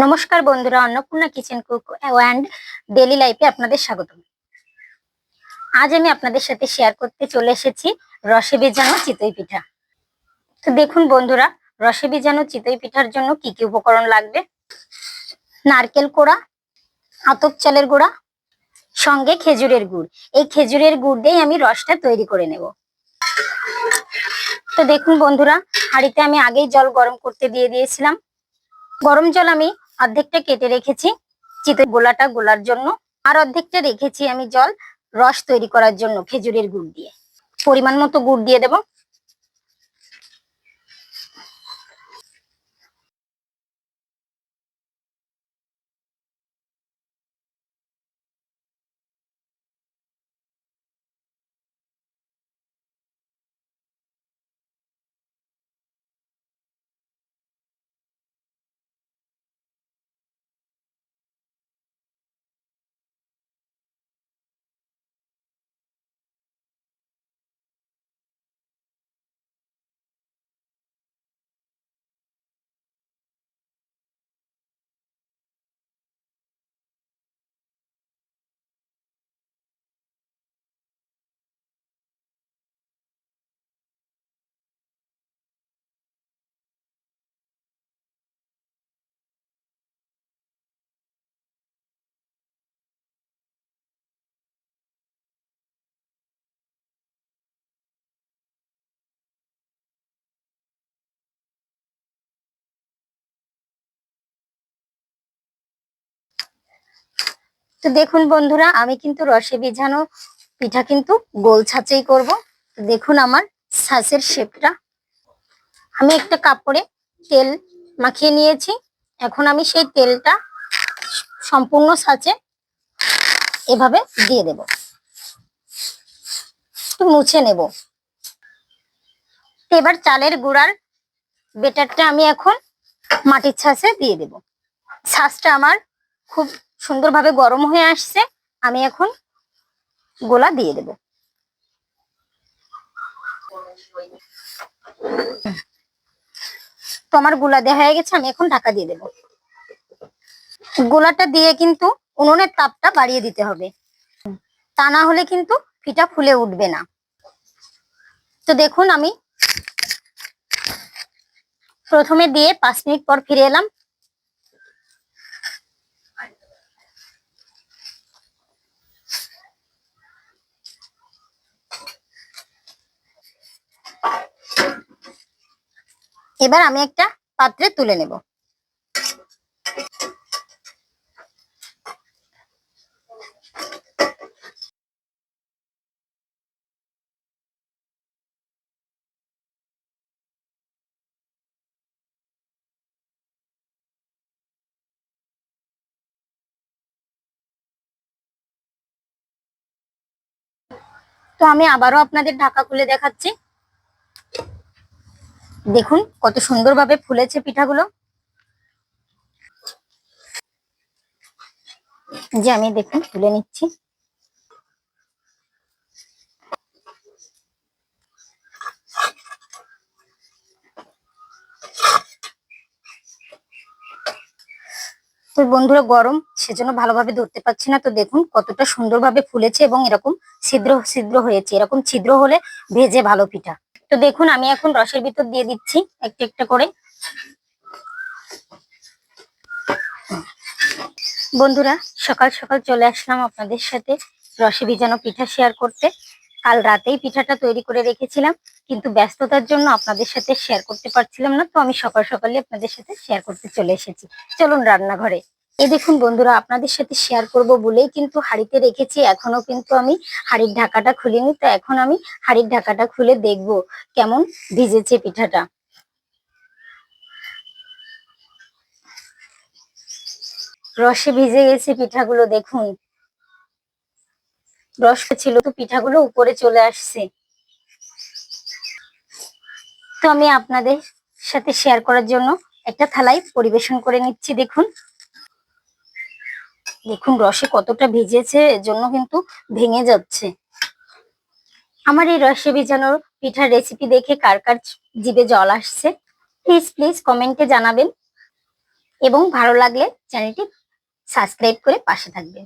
নমস্কার বন্ধুরা, Annapurna kitchen cook and daily লাইফে আপনাদের স্বাগত আজ আমি আপনাদের সাথে শেয়ার করতে চলে এসেছি রসে ভেজানো চিতই পিঠা। তো দেখুন বন্ধুরা, রসে ভেজানো চিতই পিঠার জন্য কি কি উপকরণ লাগবে? নারকেল কোড়া, আতপ চালের গুঁড়া, সঙ্গে খেজুরের গুড়। এই খেজুরের গুড় দিয়েই আমি রসটা তৈরি করে নেব। তো দেখুন বন্ধুরা, হাঁড়িতে আমি আগেই জল গরম করতে দিয়ে দিয়েছিলাম। গরম জল আমি অর্ধেকটা কেটে রেখেছি চিতই গোলাটা গোলার জন্য, আর অর্ধেকটা রেখেছি আমি জল রস তৈরি করার জন্য খেজুরের গুড় দিয়ে। পরিমাণ মতো গুড় দিয়ে দেব। তো দেখুন বন্ধুরা, আমি কিন্তু রসে ভিজানো পিঠা কিন্তু গোল ছাঁচেই করব। দেখুন আমার ছাঁচের শেপটা। আমি একটা কাপড়ে তেল মাখিয়ে নিয়েছি। এখন আমি সেই তেলটা সম্পূর্ণ ছাঁচে এভাবে দিয়ে দেব। একটু মুছে নেব। এবার চালের গুঁড়ার বেটারটা আমি এখন মাটির ছাঁচে দিয়ে দেব। ছাঁচটা আমার খুব সুন্দরভাবে গরম হয়ে আসছে, আমি এখন গোলা দিয়ে দেব। তো আমার গোলা দেওয়া হয়ে গেছে, আমি এখন ঢাকা দিয়ে দেব। গোলাটা দিয়ে কিন্তু উনুনের তাপটা বাড়িয়ে দিতে হবে। তা না হলে কিন্তু পিঠা ফুলে উঠবে না। তো দেখুন আমি প্রথমে দিয়ে পাঁচ মিনিট পর ফিরে এলাম। এবার আমি একটা পাত্রে তুলে নেব। তো আমি আবারও আপনাদের ঢাকা খুলে দেখাচ্ছি। দেখুন কত সুন্দরভাবে ফুলেছে পিঠাগুলো। যে আমি দেখুন তুলে নিচ্ছি। তো বন্ধুরা গরম, সেজন্য ভালোভাবে ধরতে পারছি না। তো দেখুন কতটা সুন্দরভাবে ফুলেছে এবং এরকম ছিদ্র ছিদ্র হয়েছে। এরকম ছিদ্র হলে ভেজে ভালো পিঠা। তো দেখুন, আমি এখন রসের ভিতর দিয়ে দিচ্ছি একটা একটা করে। বন্ধুরা, সকাল সকাল চলে আসলাম আপনাদের সাথে রসে ভিজানো পিঠা শেয়ার করতে। কাল রাতেই পিঠাটা তৈরি করে রেখেছিলাম, কিন্তু ব্যস্ততার জন্য আপনাদের সাথে শেয়ার করতে পারছিলাম না, তো আমি সকাল সকালে আপনাদের সাথে শেয়ার করতে চলে এসেছি। চলুন রান্নাঘরে। এই দেখুন বন্ধুরা, আপনাদের সাথে শেয়ার করব বলেই কিন্তু হাড়িতে রেখেছি এখনও কিন্তু আমি হাড়ির ঢাকাটা খুলিনি, তো এখন আমি হাড়ির ঢাকাটা খুলে দেখব কেমন ভিজেছে পিঠাটা। রসে ভিজে গেছে পিঠাগুলো দেখুন। রস ছিল তো পিঠাগুলো উপরে চলে আসছে। তো আমি আপনাদের সাথে শেয়ার করার জন্য একটা থালায় পরিবেশন করে নিচ্ছি, দেখুন। দেখুন, রসে কতটা ভিজেছে এর জন্য কিন্তু ভেঙে যাচ্ছে। আমার এই রসে ভিজানোর পিঠার রেসিপি দেখে কার কার জিভে জল আসছে প্লিজ প্লিজ কমেন্টে জানাবেন। এবং ভালো লাগলে চ্যানেলটি সাবস্ক্রাইব করে পাশে থাকবেন।